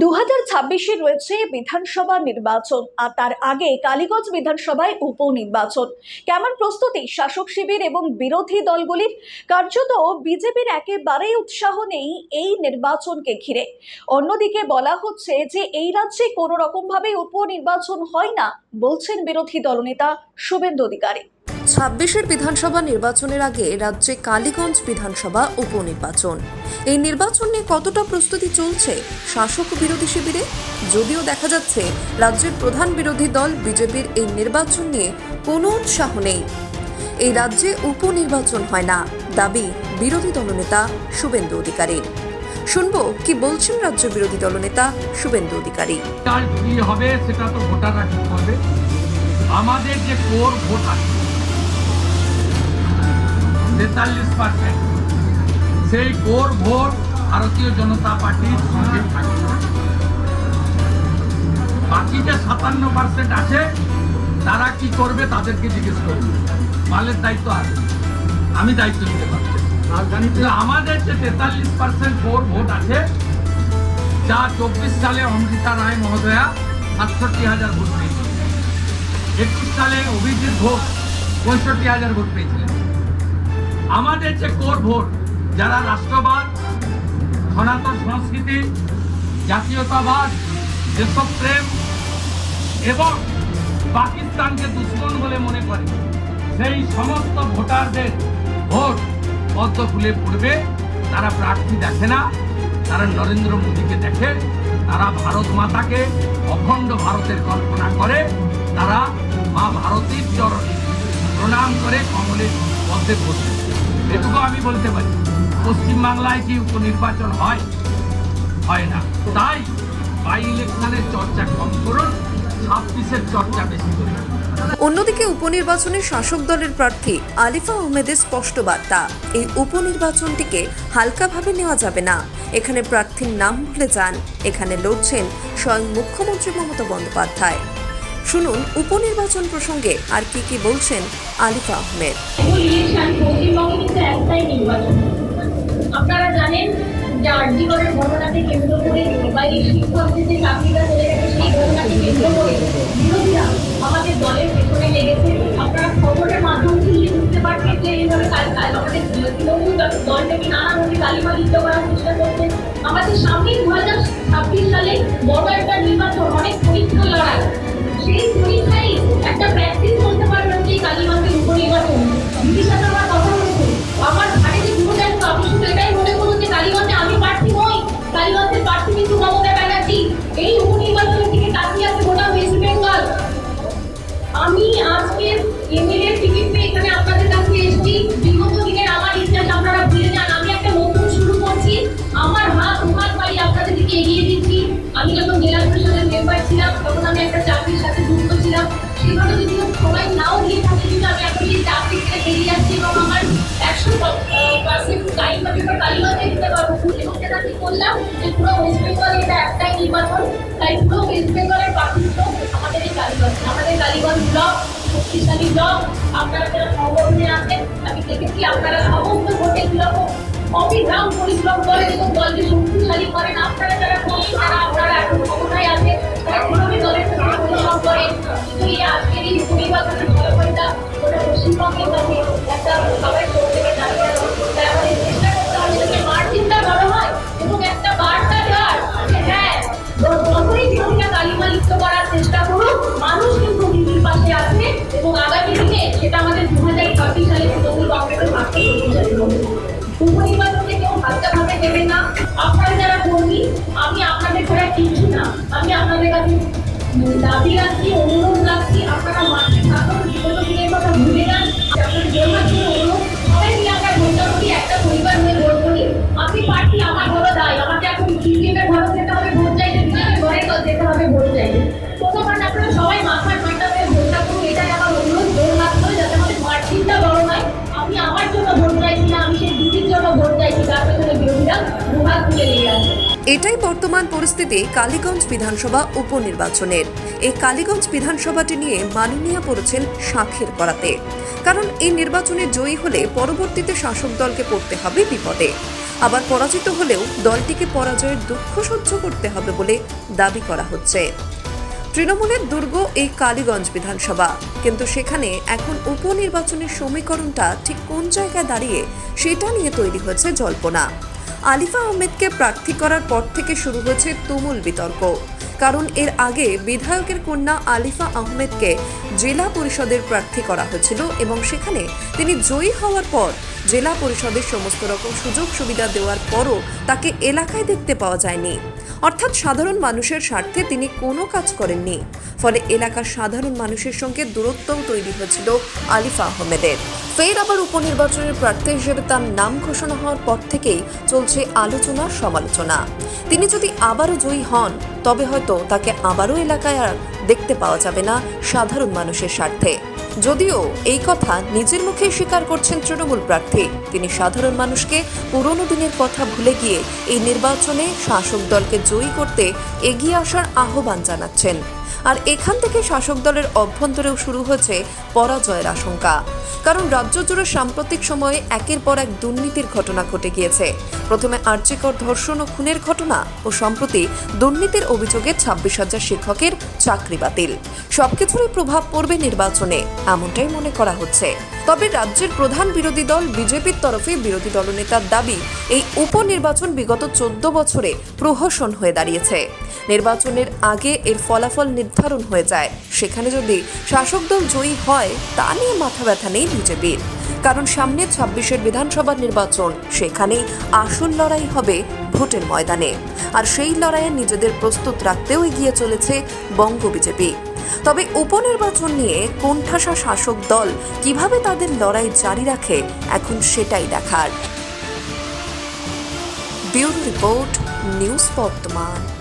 দু হাজার ছাব্বিশে রয়েছে বিধানসভা নির্বাচন আর তার আগে কালীগঞ্জ বিধানসভায় উপনির্বাচন। কেমন প্রস্তুতি শাসক শিবির এবং বিরোধী দলগুলির? কার্যত বিজেপির একেবারেই উৎসাহ নেই এই নির্বাচনকে ঘিরে। অন্যদিকে বলা হচ্ছে যে এই রাজ্যে কোনো রকমভাবে উপনির্বাচন হয় না, বলছেন বিরোধী দলনেতা শুভেন্দু অধিকারী। ছাব্বিশের বিধানসভা নির্বাচনের আগে রাজ্যে কালীগঞ্জ বিধানসভা উপনির্বাচন। এই নির্বাচন নিয়ে কতটা প্রস্তুতি চলছে শাসক বিরোধী শিবিরে? যদিও দেখা যাচ্ছে রাজ্যের প্রধান বিরোধী দল বিজেপির এই নির্বাচন নিয়ে কোনো উৎসাহ নেই। এই রাজ্যে উপনির্বাচন হয় না, দাবি বিরোধী দলনেতা শুভেন্দু অধিকারী শুনব কি বলছেন রাজ্য বিরোধী দলনেতা শুভেন্দু অধিকারী। কি হবে সেটা তো ভোটাররা ঠিক করবে। আমাদের যে কোর ভোট আছে তেতাল্লিশ পার্সেন্ট সেই কোর ভোট ভারতীয় জনতা পার্টির সঙ্গে থাকবে। বাকি যে সাতান্ন পার্সেন্ট আছে তারা কি করবে তাদেরকে জিজ্ঞেস করবে মালের দায়িত্ব আছে। আমি দায়িত্ব নিতে পারছি আমাদের যে তেতাল্লিশ পার্সেন্ট কোর ভোট আছে যা চব্বিশ সালে অমৃতা রায় মহোদয়া সাতষট্টি হাজার ভোট পেয়েছিলেন। একুশ সালে অভিজিৎ ঘোষ পঁয়ষট্টি হাজার ভোট পেয়েছিলেন। আমাদের যে কোর ভোট, যারা রাষ্ট্রবাদ, সনাতন সংস্কৃতি, জাতীয়তাবাদ দেশপ্রেম এবং পাকিস্তানকে দুশ্মন বলে মনে করে, সেই সমস্ত ভোটারদের ভোট পদ্ম ফুলে পড়বে। তারা প্রার্থী দেখে না, তারা নরেন্দ্র মোদীকে দেখে, তারা ভারত মাতাকে অখণ্ড ভারতের কল্পনা করে, তারা মা ভারতীর চরণে প্রণাম করে কমলের পদ্মে পড়বে এটুকু আমি বলতে পারি, পশ্চিমবাংলায় কি উপনির্বাচন হয়? হয় না। তাই বাই ইলেকশনের চর্চা কম করুন, ছাব্বিশের চর্চা বেশি করুন। অন্যদিকে উপনির্বাচনে শাসক দলের প্রার্থী আলিফা আহমেদের স্পষ্ট বার্তা, এই উপনির্বাচনটিকে হালকাভাবে নেওয়া যাবে না। এখানে প্রার্থীর নাম ভুলে যান। এখানে লড়ছেন স্বয়ং মুখ্যমন্ত্রী মমতা বন্দ্যোপাধ্যায়। শুনুন উপনির্বাচন প্রসঙ্গে আর কি কি বলছেন আলিফা আহমেদ। আপনারা জানেন যে ঘটনাকে কেন্দ্র করে শিক্ষকদের যে চাকরিটা চলে গেছে, সেই ঘটনাকে কেন্দ্র করে বিরোধীরা আমাদের দলের পেছনে লেগেছে। আপনারা খবরের মাধ্যম দিয়ে বুঝতে পারছেন যে এইভাবে আমাদের দলটাকে নানাভাবে করার চেষ্টা আমাদের সামনে দু হাজার ছাব্বিশ সালে বড় একটা নির্বাচন, অনেক সেই পরীক্ষায় আমি দিতে আমি করলাম যে ওয়েস্ট বেঙ্গল একটাই নির্বাচন, তাই পুরো ওয়েস্ট বেঙ্গলের পার্থিত্ব আমাদের এই কালীগঞ্জ। আমাদের কালীগঞ্জ ব্লক, শক্তিশালী ব্লক, আপনারা যারা সংগঠনে আমি দেখেছি আপনারা পরিশ্রম করেন এবং দলকে করেন। আপনারা যারা কর্মী তারা আপনারা এখন করেন? গোটা পশ্চিমবঙ্গের একটা এবং আগামী দিনে সেটা আমাদের দু হাজার ছাব্বিশ সালে তৃণমূল কংগ্রেসের মাত্র প্রতিষ্ঠা হবে। উপনির্বাচনে কেউ হালকাভাবে দেবে না। আপনারা যারা কর্মী, আমি আপনাদের ছাড়া কিছু না। আমি আপনাদের কাছে দাবি রাখছি, অনুরোধ রাখছি, আপনারা মাঠে এটাই বর্তমান পরিস্থিতি কালীগঞ্জ বিধানসভা উপনির্বাচনের। এই কালীগঞ্জ বিধানসভাটি নিয়ে মাননীয়া পড়েছেন শাখের করাতে কারণ এই নির্বাচনে জয়ী হলে পরবর্তীতে শাসক দলকে পড়তে হবে বিপদে। আবার পরাজিত হলেও দলটিকে পরাজয়ের দুঃখ সহ্য করতে হবে বলে দাবি করা হচ্ছে। তৃণমূলের দুর্গ এই কালীগঞ্জ বিধানসভা। কিন্তু সেখানে এখন উপনির্বাচনের সমীকরণটা ঠিক কোন জায়গায় দাঁড়িয়ে সেটা নিয়ে তৈরি হয়েছে জল্পনা। আলিফা আহমেদকে প্রার্থী করার পর থেকে শুরু হয়েছে তুমুল বিতর্ক। কারণ এর আগে বিধায়কের কন্যা আলিফা আহমেদকে জেলা পরিষদের প্রার্থী করা হয়েছিল এবং সেখানে তিনি জয়ী হওয়ার পর জেলা পরিষদের সমস্ত রকম সুযোগ সুবিধা দেওয়ার পরও তাকে এলাকায় দেখতে পাওয়া যায়নি। অর্থাৎ সাধারণ মানুষের স্বার্থে তিনি কোনো কাজ করেননি। ফলে এলাকার সাধারণ মানুষের সঙ্গে দূরত্বও তৈরি হয়েছিল আলিফা আহমেদের। ফের আবার উপনির্বাচনের প্রার্থী হিসেবে তার নাম ঘোষণা হওয়ার পর থেকেই চলছে আলোচনা, সমালোচনা। তিনি যদি আবারও জয়ী হন, তবে হয়তো তাকে আবারও এলাকায় আর দেখতে পাওয়া যাবে না সাধারণ মানুষের স্বার্থে। যদিও এই কথা নিজের মুখে স্বীকার করছেন তৃণমূল প্রার্থী। তিনি সাধারণ মানুষকে পুরনো দিনের কথা ভুলে গিয়ে এই নির্বাচনে শাসক দলকে জয়ী করতে এগিয়ে আসার আহ্বান জানাচ্ছেন। আর এখান থেকে শাসক দলের অভ্যন্তরেও শুরু হয়েছে পরাজয়ের আশঙ্কা। কারণ রাজ্য জুড়ে সাম্প্রতিক সময়ে একের পর এক দুর্নীতির ঘটনা ঘটে গিয়েছে। প্রথমে আর্যিকর ধর্ষণ ও খুনের ঘটনা ও সম্প্রতি দুর্নীতির অভিযোগে ছাব্বিশ হাজার শিক্ষকের চাকরি বাতিল। সবকিছুরই প্রভাব পড়বে নির্বাচনে, এমনটাই মনে করা হচ্ছে। তবে রাজ্যের প্রধান বিরোধী দল বিজেপির তরফে বিরোধী দলনেতার দাবি, এই উপনির্বাচন বিগত চোদ্দ বছরে প্রহসন হয়ে দাঁড়িয়েছে। নির্বাচনের আগে এর ফলাফল নির্ধারণ হয়ে যায়। সেখানে যদি শাসক দল জয়ী হয়, তা নিয়ে মাথা ব্যথা নেই বিজেপির। কারণ সামনে ছাব্বিশের বিধানসভা নির্বাচন সেখানে আসল লড়াই হবে ভোটের ময়দানে। আর সেই লড়াইয়ে নিজেদের প্রস্তুত রাখতেও এগিয়ে চলেছে বঙ্গ বিজেপি। তবে উপনির্বাচন নিয়ে কোণঠাসা শাসক দল কীভাবে তাদের লড়াই জারি রাখে, এখন সেটাই দেখার। ব্যুরো রিপোর্ট, নিউজ বর্তমান।